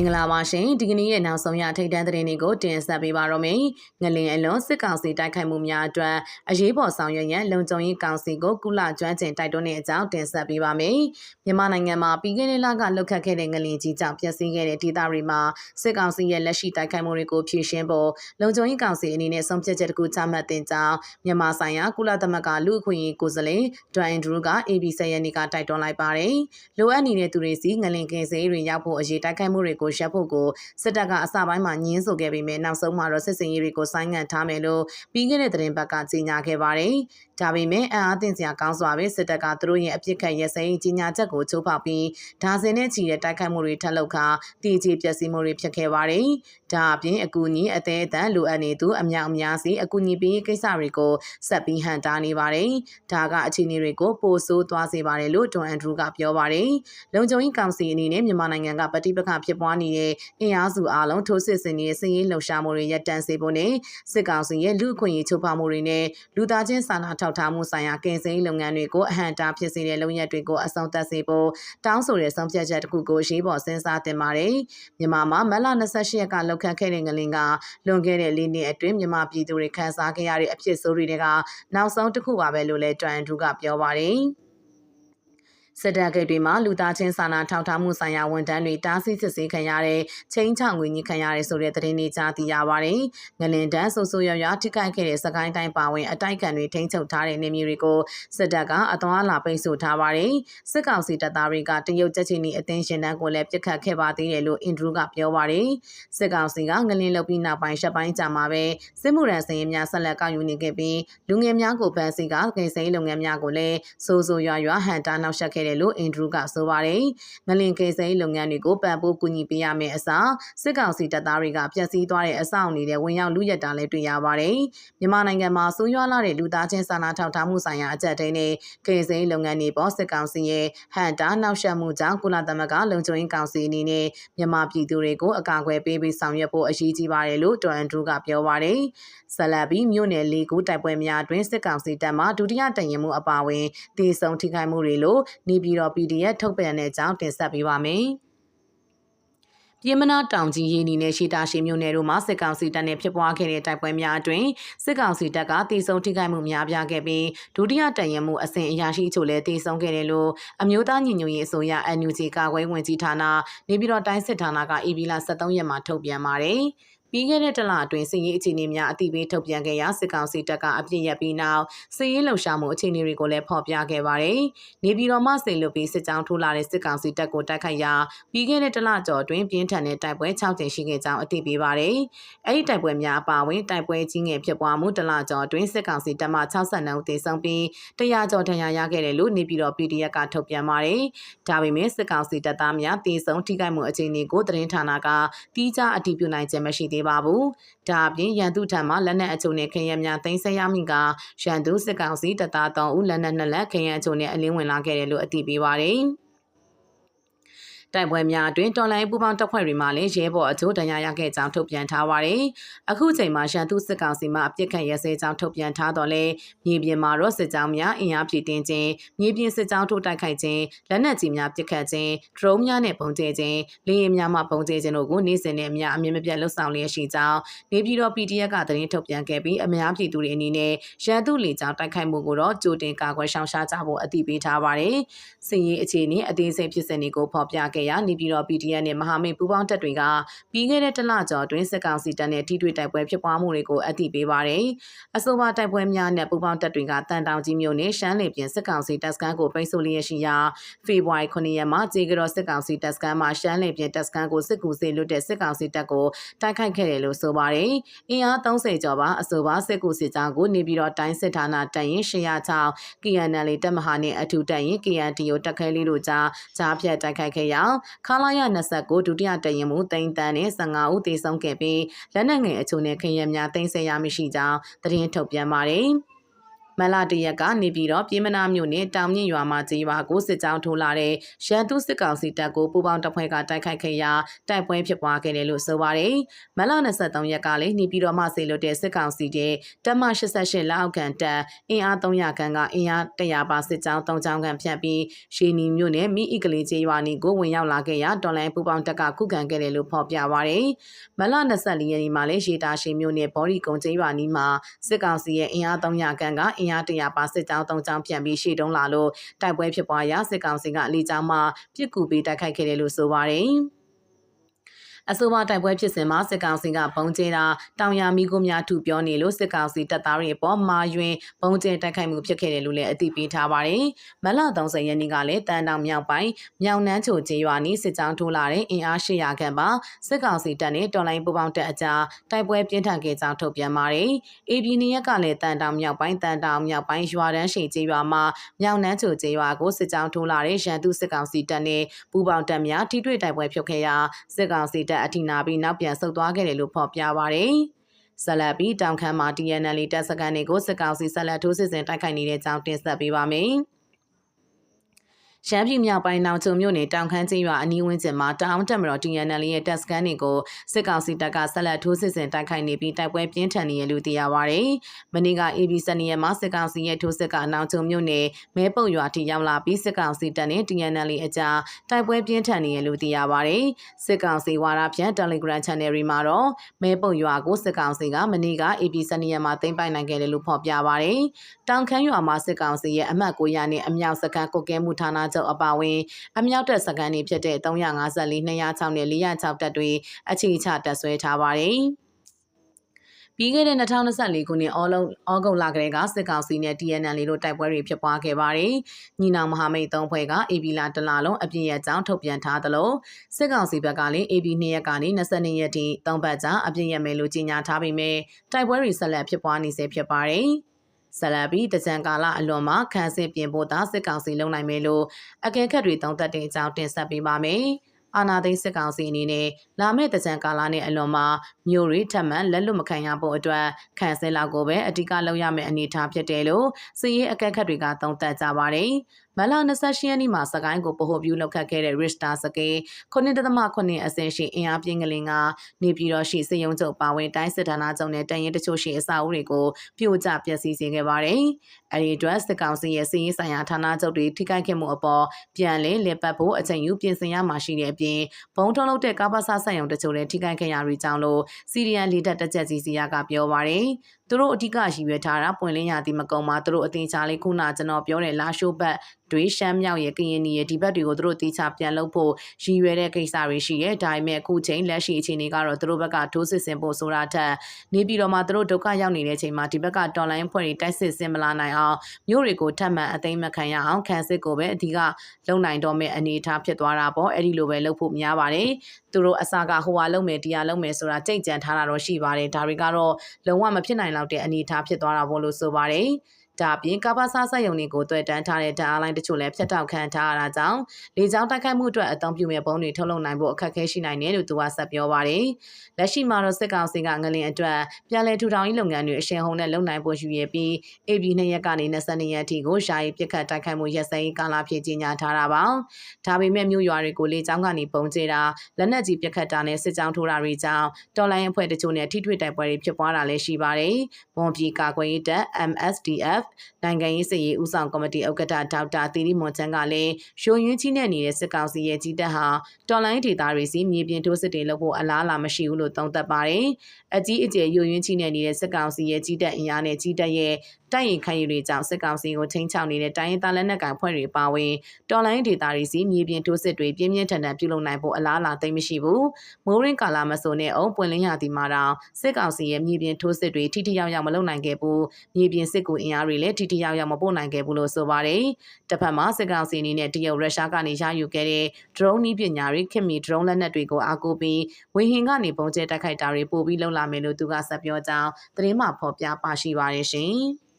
င်္ဂလာပါရှင်ဒီကနေ့ရဲ့နောက်ဆုံးရထိတ်တန်းသတင်းတွေကိုတင်ဆက်ပေးပါတော့မယ်ငလင်အလွန်စစ်ကောင်စီတိုက်ခိုက်မှုများအတွက်အရေးပေါ်ဆောင်ရွက်ရန်လုံခြုံရေးကောင်စီကိုကုလကျွမ်းကျင်တိုက်တွန်းတဲ့အကြောင်းတင်ဆက်ပေးပါမယ်မြန်မာနိုင်ငံမှာပြီးခဲ့တဲ့လကလှုပ်ခတ်ခဲ့တဲ့ငလင်ကြီးကြောင့်ပျက်စီးခဲ့တဲ့ဒေသတွေမှာစစ်ကောင်စီရဲ့လက်ရှိတိုက်ခိုက်မှုတွေကိုဖြေရှင်းဖို့လုံခြုံရေးကောင်စီအနေနဲ့ဆုံးဖြတ်ချက်တစ်ခုချမှတ်တင်ကြောင်းမြန်မာဆိုင်ရာကုလသမဂ္ဂလူ့အခွင့်အရေးကိုယ်စားလှယ်ဒွိုင်ဒရူက ABC ရဲ့နေ့ကတိုက်တွန်းလိုက်ပါတယ်လိုအပ်နေတဲ့သူတွေစီငလင်ကင်ဆယ်တွေရောက်ဖို့အရေးတိုက်ခိုက်မှုတွေကိုရပ်ဖို့ကိုစစ်တပ်ကအစပိုင်းမှာညှင်းဆိုခဲ့ပေမဲ့နောက်ဆုံးမှာတော့စစ်စင်ရေးတွေကိုဆိုင်းငံ့ထားမယ်လို့ပြီးခဲ့တဲ့သတင်းပတ်ကကြေညာခဲ့ပါတယ်။ဒါပေမဲ့အံအားသင့်စရာကောင်းစွာပဲစစ်တပ်ကသူတို့ရဲ့အပြစ်ခတ်ရစဲကြီးညာချက်ကိုချိုးဖောက်ပြီးဒါဇင်နဲ့ချီတဲ့တိုက်ခိုက်မှုတွေထပ်လုပ်ခါတည်ကြည်ပျက်စီးမှုတွေဖြစ်ခဲ့ပါတယ်။ဒါအပြင်အကူအညီအသေးအတန်လိုအပ်နေသူအမြောက်အများစီအကူအညီပေးကိစ္စတွေကိုဆက်ပြီးဟန်တာနေပါတယ်။ဒါကအခြေအနေတွေကိုပိုဆိုးသွားစေပါတယ်လို့တွန်အန်ဒရူးကပြောပါတယ်။လုံခြုံရေးကောင်စီအနေနဲ့မြန်မာနိုင်ငံကပဋိပက္ခဖြစ်ပွားနေတဲ့အင်အားစုအားလုံးထိုးစစ်ဆင်နေတဲ့စစ်ရေးလှုပ်ရှားမှုတွေရပ်တန့်စေဖို့နဲ့စစ်ကောင်စီရဲ့လူအခွင့်အရေးချိုးဖောက်မှုတွေနဲ့လူသားချင်းစာနာထောက်ထားမှုဆိုင်ရာကင်ဆယ်ရေးလုပ်ငန်းတွေကိုအဟန့်တားဖြစ်စေတဲ့လုပ်ရက်တွေကိုအဆုံးသတ်စေဖို့တောင်းဆိုတဲ့ဆုံးဖြတ်ချက်တစ်ခုကိုရေးပေါ်စဉ်းစားတင်ပါတယ်။မြန်မာမှာမတ်လ28ရက်ကလှုပ်ခတ်ခဲ့တဲ့ငလင်ကလွန်ခဲ့တဲ့၄နှစ်အတွင်းမြန်မာပြည်သူတွေခန်းစားခဲ့ရတဲ့အဖြစ်ဆိုးတွေကနောက်ဆုံးတစ်ခုပါပဲလို့လည်းတွန်ထူကပြောပါတယ်။ စစ်တပ်ဂိတ်တွေမှာလူသားချင်းစာနာထောက်ထားမှုဆိုင်ရာဝန်ထမ်းတွေတားဆီးစစ်ဆေးခံရတဲ့ချင်းချောင်ငွေကြီးခံရတဲ့ဆိုတဲ့သတင်းတွေကြားသိရပါတယ်။ငလင်တန်းဆူဆူရွရွထိခိုက်ခဲ့တဲ့စကိုင်းတိုင်းပါဝင်အတိုက်ခံတွေထိန်းချုပ်ထားတဲ့နေမျိုးတွေကိုစစ်တပ်ကအသွမ်းလာပိတ်ဆို့ထားပါတယ်။စစ်ကောင်စီတပ်သားတွေကတရုတ်ချက်ချင်းဤအသင်းရှင်တန်းကိုလည်းပြစ်ခတ်ခဲ့ပါသေးတယ်လို့အင်ဒရူးကပြောပါတယ်။စစ်ကောင်စီကငလင်လုပ်ပြီးနောက်ပိုင်းရှက်ပိုင်းကြာမှာပဲစစ်မှုရန်စရင်များဆက်လက်ကောက်ယူနေခဲ့ပြီးလူငယ်များကိုဖမ်းဆီးကကိစ္စရေးလုပ်ငန်းများကိုလည်းစိုးစိုးရွရွဟန်တာနောက်ဆက်ခဲ့တယ်လို့အင်ဒရူးကဆိုပါတယ်။ငလင်ကိစ္စရေးလုပ်ငန်းတွေကိုပံ့ပိုးကူညီပေးရမယ့်အစားစစ်ကောင်စီတပ်သားတွေကပျက်စီးသွားတဲ့အဆောက်အဦတွေဝင်ရောက်လူရက်တာလည်းတွေ့ရပါတယ်။မြန်မာနိုင်ငံမှာဆိုးရွားလာတဲ့လူသားချင်းစာနာထောက်ထားမှုဆိုင်ရာအကြက်တိုင်းနဲ့ကိစ္စရေးလုပ်ငန်းတွေပေါ်စစ်ကောင်စီရဲ့ဟန်တာနောက်ဆက်မှုကြောင့်ကုလသမဂ္ဂလုံခြုံရေးကောင်စီအနေနဲ့မြန်မာပြည်သူတွေကိုအကာအကွယ်ပေးပြီးဆောင်ရွက်ဖို့အရေးကြီးပါတယ်လို့ဒေါ်အန်ဒရူးကပြောပါတယ်။ဆလဘီမြို့နယ်လေးကူတိုက်ပွဲများအတွင်းစစ်ကောင်စီတပ်မှဒုတိယတရင်မှုအပါအဝင်တည်ဆုံထိခိုက်မှုတွေလို့နေပြည်တော် PDF ထုတ်ပြန်တဲ့အကြောင်းတင်ဆက်ပေးပါမယ်။ပြည်မနာတောင်ကြီးရင်းနီနဲ့ရှီတာရှိမြို့နယ်တို့မှာစစ်ကောင်စီတပ်နဲ့ဖြစ်ပွားခဲ့တဲ့တိုက်ပွဲများအတွင်းစစ်ကောင်စီတပ်ကတည်ဆုံထိခိုက်မှုများပြားခဲ့ပြီးဒုတိယတရင်မှုအစဉ်အရာရှိချို့လည်းတည်ဆုံခဲ့တယ်လို့အမျိုးသားညီညွတ်ရေးအစိုးရ NUG ကာကွယ်ဝင်ကြီးဌာနနေပြည်တော်တိုင်းစစ်ဌာနက AB လ73ရက်မှာထုတ်ပြန်ပါတယ်။ ပြီးခဲ့တဲ့တလအတွင်းစစ်ရေးအခြေအနေများအတိပေးထုတ်ပြန်ခဲ့ရာစစ်ကောင်စီတပ်ကအပြစ်ရပြီးနောက်စစ်ရေးလှုပ်ရှားမှုအခြေအနေတွေကိုလည်းဖော်ပြခဲ့ပါတယ်။နေပြည်တော်မှဆေလွတ်ပြီးစစ်ကြောင်းထိုးလာတဲ့စစ်ကောင်စီတပ်ကိုတိုက်ခိုက်ရာပြီးခဲ့တဲ့တလကျော်အတွင်းပြင်းထန်တဲ့တိုက်ပွဲ6ကြိမ်ရှိခဲ့ကြောင်းအသိပေးပါတယ်။အဲဒီတိုက်ပွဲများအပါအဝင်တိုက်ပွဲကြီးငယ်ဖြစ်ပွားမှုတလကျော်အတွင်းစစ်ကောင်စီတပ်မှ62ဦးသေဆုံးပြီး100ကျော်ဒဏ်ရာရခဲ့တယ်လို့နေပြည်တော် PDF ကထုတ်ပြန်ပါတယ်။ဒါပေမဲ့စစ်ကောင်စီတပ်သားများသေဆုံးထိခိုက်မှုအခြေအနေကိုသတင်းဌာနကတီးခြားအတည်ပြုနိုင်ခြင်းမရှိသေးသေးပါဘူး။ဒါအပြင်ရန်သူထံမှလက်နက်အချို့နဲ့ခရံများသိမ်းဆည်းရမိကရန်သူစစ်ကောင်စီတပ်သား3ဦးလက်နက်နှစ်လက်ခရံအချို့နဲ့အလင်းဝင်လာခဲ့တယ်လို့အသိပေးပါတယ်။ တိုက်ပွဲများအတွင်းတော်လိုင်းပူပေါင်းတပ်ဖွဲ့တွေမှလည်းရဲဘော်အချို့ဒဏ်ရာရခဲ့ကြောင်းထုတ်ပြန်ထားပါတယ်။အခုချိန်မှာရန်သူစစ်ကောင်စီမှအပြစ်ခတ်ရဲစဲကြောင်းထုတ်ပြန်ထားတော့လဲမြေပြင်မှာတော့စစ်ကြောင်းများအင်အားဖြည့်တင်းခြင်းမြေပြင်စစ်ကြောင်းထိုးတိုက်ခိုက်ခြင်းလက်နက်ကြီးများပစ်ခတ်ခြင်းဒရုန်းများနဲ့ပုံကျဲခြင်းလေယာဉ်များမှပုံကျဲခြင်းတို့ကိုနေ့စဉ်နဲ့အများအမြင့်မပြတ်လှုပ်ဆောင်လျက်ရှိကြောင်းနေပြည်တော် PDF ကသတင်းထုတ်ပြန်ခဲ့ပြီးအများပြည်သူတွေအနေနဲ့ရန်သူလေကြောင်းတိုက်ခိုက်မှုကိုတော့ကြိုတင်ကာကွယ်ရှောင်ရှားကြဖို့အသိပေးထားပါတယ်။စစ်ရေးအခြေအနေအသေးစိတ်ဖြစ်စဉ်တွေကိုဖော်ပြခဲ့ခဲ့ရာနေပြည်တော် PDF နဲ့မဟာမိတ်ပူးပေါင်းတပ်တွေကပြီးခဲ့တဲ့တလကျော်အတွင်းစစ်ကောင်စီတပ်နဲ့ထိတွေ့တိုက်ပွဲဖြစ်ပွားမှုတွေကိုအသိပေးပါတယ်။အဆိုပါတိုက်ပွဲများနဲ့ပူးပေါင်းတပ်တွေကတန်တောင်ကြီးမြို့နယ်ရှမ်းလေပြင်စစ်ကောင်စီတပ်စခန်းကိုပိတ်ဆို့လျက်ရှိရာဖေဖော်ဝါရီ9ရက်မှာကြေကြောစစ်ကောင်စီတပ်စခန်းမှာရှမ်းလေပြင်တပ်စခန်းကိုစစ်ကူစေလွတ်တဲ့စစ်ကောင်စီတပ်ကိုတိုက်ခိုက်ခဲ့တယ်လို့ဆိုပါတယ်။အင်အား30ကျော်ပါအဆိုပါစစ်ကူစစ်ကြောင်းကိုနေပြည်တော်တိုင်းစစ်ဌာနတပ်ရင်106 KNL တပ်မဟာနဲ့အထူးတပ်ရင် KNTO တပ်ခဲလေးတို့ကြားကြားဖြတ်တိုက်ခိုက်ခဲ့ရာခလာရ29ဒုတိယတရင်မှုတိန်တန်းနဲ့15ဦးသေဆုံးခဲ့ပြီးလက်နက်ငယ်အချို့နဲ့ခရင်များတင်ဆက်ရမရှိကြောင်းသတင်းထုတ်ပြန်ပါတယ်။ မလတရက်ကနေပြီးတော့ပြည်မနာမြို့နယ်တောင်မြင့်ရွာမှာကြေးရွာကိုစစ်ကြောင်းထိုးလာတဲ့ရန်သူစစ်ကောင်စီတပ်ကိုပူပေါင်းတပ်ဖွဲ့ကတိုက်ခိုက်ခဲ့ရာတိုက်ပွဲဖြစ်ပွားခဲ့တယ်လို့ဆိုပါတယ်။မလ23ရက်ကလည်းနေပြည်တော်မှဆေလွတ်တဲ့စစ်ကောင်စီရဲ့တပ်မ88လက်အောက်ခံတပ်အင်အား300ခန့်ကအင်အား100ပါစစ်ကြောင်း3ကြောင်းခန့်ဖြန့်ပြီးရှီနီမြို့နယ်မိအီကလေးကျေးရွာနီကိုဝင်ရောက်လာခဲ့ရာတော်လိုင်းပူပေါင်းတပ်ကခုခံခဲ့တယ်လို့ဖော်ပြပါတယ်။မလ24ရက်နေ့မှာလည်းရေတာရှီမြို့နယ်ဘော်ရီကုံကျေးရွာနီမှာစစ်ကောင်စီရဲ့အင်အား300ခန့်ကအင်အား100ပါစစ်ကြောင်း3ကြောင်းဖြန့်ပြီးရှေ့တုံးလာလို့တိုက်ပွဲဖြစ်ပွားရာစစ်ကောင်စီကအလီကြောင်းမှပြစ်ကူပေးတိုက်ခိုက်ခဲ့တယ်လို့ဆိုပါတယ်။ အဆိုပါတိုက်ပွဲဖြစ်စဉ်မှာစစ်ကောင်စီကပုံကျဲတာတောင်ယာမီကိုများထုပြောနေလို့စစ်ကောင်စီတပ်သားတွေအပေါ်မာယွင်ပုံကျဲတိုက်ခိုက်မှုဖြစ်ခဲ့တယ်လို့လည်းအသိပေးထားပါတယ်။မလ30ရက်နေ့ကလည်းတန်တောင်မြောက်ပိုင်းမြောင်နှန်းချိုကျေးရွာနီးစစ်ကြောင်းထိုးလာတဲ့အင်အား800ခန့်ပါစစ်ကောင်စီတပ်နဲ့တော်လိုင်းပူပေါင်းတပ်အကြားတိုက်ပွဲပြင်းထန်ခဲ့ကြောင်းထုတ်ပြန်ပါတယ်။ AB နေရက်ကလည်းတန်တောင်မြောက်ပိုင်းတန်တောင်မြောက်ပိုင်းရွာတန်းရှိကျေးရွာမှာမြောင်နှန်းချိုကျေးရွာကိုစစ်ကြောင်းထိုးလာတဲ့ရန်သူစစ်ကောင်စီတပ်နဲ့ပူပေါင်းတပ်များထိတွေ့တိုက်ပွဲဖြစ်ခဲ့ရာစစ်ကောင်စီတပ်အထိနာပြီးနောက်ပြန်ဆုတ်သွားခဲ့တယ်လို့ဖော်ပြပါရယ်။ဆက်လက်ပြီးတောင်ခမ်းမှာ TNL တပ်စခန်းတွေကိုစစ်ကောင်စီဆက်လက်ထိုးစစ်ဆင်တိုက်ခိုက်နေတဲ့အကြောင်းတင်ဆက်ပေးပါမယ်။ ရှမ်းပြည်မြောက်ပိုင်းနောင်ချုံမြို့နယ်တောင်ခမ်းကျေးရွာအနီးဝန်းကျင်မှာတောင်တက်မတော် TNL ရဲ့တပ်စခန်းတွေကိုစစ်ကောင်စီတပ်ကဆက်လက်ထိုးစစ်ဆင်တိုက်ခိုက်နေပြီးတိုက်ပွဲပြင်းထန်နေရလို့သိရပါဗျ။မနေ့က AB စနေရက်မှာစစ်ကောင်စီရဲ့ထိုးစစ်ကနောင်ချုံမြို့နယ်မဲပုတ်ရွာထိရောက်လာပြီးစစ်ကောင်စီတပ်နဲ့ TNL အကြားတိုက်ပွဲပြင်းထန်နေရလို့သိရပါဗျ။စစ်ကောင်စီဝါဒဖြန့် Telegram Channel တွေမှာတော့မဲပုတ်ရွာကိုစစ်ကောင်စီကမနေ့က AB စနေရက်မှာသိမ်းပိုက်နိုင်ခဲ့တယ်လို့ဖော်ပြပါဗျ။တောင်ခမ်းရွာမှာစစ်ကောင်စီရဲ့အမှတ်900နဲ့အမြောက်စခန်းကုတ်ကဲမှုဌာနချုပ်အပါအဝင်အမြောက်တပ်စခန်းတွေဖြစ်တဲ့354 206နဲ့406တပ်တွေအခြေချတပ်ဆွဲထားပါတယ်။ပြီးခဲ့တဲ့2024ခုနှစ်အောလုံးဩဂုတ်လကလေးကစစ်ကောင်စီနဲ့ TNL တို့တိုက်ပွဲတွေဖြစ်ပွားခဲ့ပါတယ်။ညီနောင်မဟာမိတ်သုံးဖွဲ့က AB လာတလလုံးအပြည့်ရဲ့အကြောင်းထုတ်ပြန်ထားသလိုစစ်ကောင်စီဘက်ကလည်း AB 2ရက်ကနေ22ရက်ထိသုံးပတ်ကြာအပြည့်ရမယ်လို့ကြေညာထားပေမဲ့တိုက်ပွဲတွေဆက်လက်ဖြစ်ပွားနေဆဲဖြစ်ပါတယ်။ ဆလဘီတကြံကာလအလွန်မှာခန်းစစ်ပြင်ဖို့သာစစ်ကောင်စီလုံနိုင်မယ်လို့အကဲခတ်တွေသုံးသပ်တဲ့အကြောင်းတင်ဆက်ပေးပါမယ်။အာနာသိန်းစစ်ကောင်စီအနေနဲ့လာမယ့်တကြံကာလနဲ့အလွန်မှာမြို့ရီထပ်မံလက်လွတ်မခံရဖို့အတွက်ခန့်စဲလောက်ကိုပဲအဓိကလုပ်ရမယ့်အနေအထားဖြစ်တယ်လို့စီရေးအကဲခတ်တွေကသုံးသပ်ကြပါတယ်။ မလ28ရက်နေ့မှာစကိုင်းကိုပဟိုပြူလောက်ခတ်ခဲ့တဲ့ Richter စကေး9.9အဆင့်ရှိအင်အားပြင်းကလေးကနေပြည်တော်ရှိစေယုံချုပ်ပါဝင်တိုင်းစစ်ဌာနချုပ်နဲ့တန်ရင်တချို့ရှိအဆောက်အဦတွေကိုပြိုကျပျက်စီးစေခဲ့ပါတယ်။အဲဒီအတွက်စစ်ကောင်စီရဲ့စီးရင်ဆိုင်ရာဌာနချုပ်တွေထိခိုက်ခဲ့မှုအပေါ်ပြန်လည်လည်ပတ်ဖို့အချိန်ယူပြင်ဆင်ရမှာရှိတဲ့အပြင်ဘုံထုံးလုပ်တဲ့ကားပါဆဆက်ယုံတချို့လည်းထိခိုက်ခဲ့ရပြီးကြောင်းလို့စီရီယန်လီတက်တက်ချက်ကြီးစီယာကပြောပါတယ်။ သူတို့အဓိကရည်ရွယ်ထားတာပွင့်လင်းရသည်မကုံမှာသူတို့အတင်ချာလေးခုနကျွန်တော်ပြောတဲ့လာရှိုးဘက်တွေရှမ်းမြောက်ရဲ့ကရင်နီရဲ့ဒီဘက်တွေကိုသူတို့တိချပြန်လုပ်ဖို့ရည်ရွယ်တဲ့ကိစ္စတွေရှိရဲ့ဒါပေမဲ့အခုချိန်လက်ရှိအခြေအနေကတော့သူတို့ဘက်ကထိုးစစ်ဆင်ဖို့ဆိုတာထက်နေပြည်တော်မှာသူတို့ဒုက္ခရောက်နေတဲ့ချိန်မှာဒီဘက်ကတော်လိုင်းဖွဲ့တွေတိုက်စစ်ဆင်မလာနိုင်အောင်မြို့တွေကိုထပ်မံအသိမ်းမခံရအောင်ခံစစ်ကိုပဲအဓိကလုံနိုင်တော့မယ့်အနေအထားဖြစ်သွားတာပေါ့အဲ့ဒီလိုပဲလုပ်ဖို့များပါတယ်သူတို့အစာကဟိုဟာလုံးမယ်တရားလုံးမယ်ဆိုတာကြိတ်ကြံထားတာတော့ရှိပါတယ်ဒါတွေကတော့လုံးဝမဖြစ်နိုင်လောက်တဲ့အနေအထားဖြစ်သွားတာပေါ့လို့ဆိုပါတယ် ဒါအပြင်ကဘာစားဆက်ယုံတွေကိုတွေ့တန်းထားတဲ့ဓာတ်အားလိုင်းတချို့လည်းဖျက်တောက်ခံထားရတာကြောင့်လေကြောင်းတိုက်ခိုက်မှုအတွက်အသုံးပြုမဲ့ပုံတွေထုတ်လုပ်နိုင်ဖို့အခက်အခဲရှိနိုင်တယ်လို့သူကဆက်ပြောပါတယ်။လက်ရှိမှာတော့စစ်ကောင်စီကငလင်အတွက်ပြည်လဲထူထောင်ရေးလုပ်ငန်းတွေအရှင်ဟုန်နဲ့လုပ်နိုင်ဖို့ယူရပြီး AB 2ရက်ကနေ22ရက်အထိကိုရှားရီပြစ်ခတ်တိုက်ခိုက်မှုရက်စဲကာလဖြစ်ကြီးညာထားတာပါ။ဒါပေမဲ့မြို့ရွာတွေကိုလေကြောင်းကနေပုံကျတာလက်နက်ကြီးပြစ်ခတ်တာနဲ့စစ်ကြောင်းထိုးတာတွေကြောင့်တော်လိုင်းအဖွဲ့တချို့နဲ့ထိတွေ့တိုက်ပွဲတွေဖြစ်ပွားတာလည်းရှိပါတယ်။ဘွန်ပြည်ကာကွယ်ရေးတပ် MSDF နိုင်ငံရေးစရေးဦးဆောင်ကော်မတီဥက္ကဋ္ဌဒေါက်တာသီရိမွန်ချန်ကလည်းရိုးရင်းကြီးနဲ့နေတဲ့စစ်ကောင်စီရဲ့ကြီးတပ်ဟာတော်လိုင်းဒေသတွေစီမြေပြင်ထိုးစစ်တွေလုပ်ဖို့အလားအလာမရှိဘူးလို့သုံးသပ်ပါတယ်။အကြီးအကျယ်ရိုးရင်းကြီးနဲ့နေတဲ့စစ်ကောင်စီရဲ့ကြီးတပ်အင်အားနဲ့ကြီးတပ်ရဲ့တိုက်ရင်ခံယူတွေကြောင့်စစ်ကောင်စီကိုချင်းချောက်နေတဲ့တိုင်းရင်းသားလက်နက်ကိုင်ဖွဲ့တွေပါဝင်တော်လိုင်းဒေသတွေစီမြေပြင်ထိုးစစ်တွေပြင်းပြင်းထန်ထန်ပြုလုပ်နိုင်ဖို့အလားအလာသိမ့်မရှိဘူး။မိုးရင်းကာလာမဆိုနဲ့အုံပွင့်လင်းရသည်မှာတောင်စစ်ကောင်စီရဲ့မြေပြင်ထိုးစစ်တွေထိထိရောက်ရောက်မလုပ်နိုင်ခဲ့ဘူး။မြေပြင်စစ်ကူအင်အားတွေလည်းထိထိရောက်ရောက်မပို့နိုင်ခဲ့ဘူးလို့ဆိုပါတယ်။တစ်ဖက်မှာစစ်ကောင်စီအနေနဲ့တရုတ်ရုရှားကနေရယူခဲ့တဲ့ drone နည်းပညာတွေခင်မီ drone လက်နက်တွေကိုအားကိုးပြီးဝေဟင်ကနေပုံကျဲတိုက်ခိုက်တာတွေပို့ပြီးလုပ်လာမယ်လို့သူကဆက်ပြောကြောင်းသတင်းမှဖော်ပြပါရှိပါတယ်ရှင်။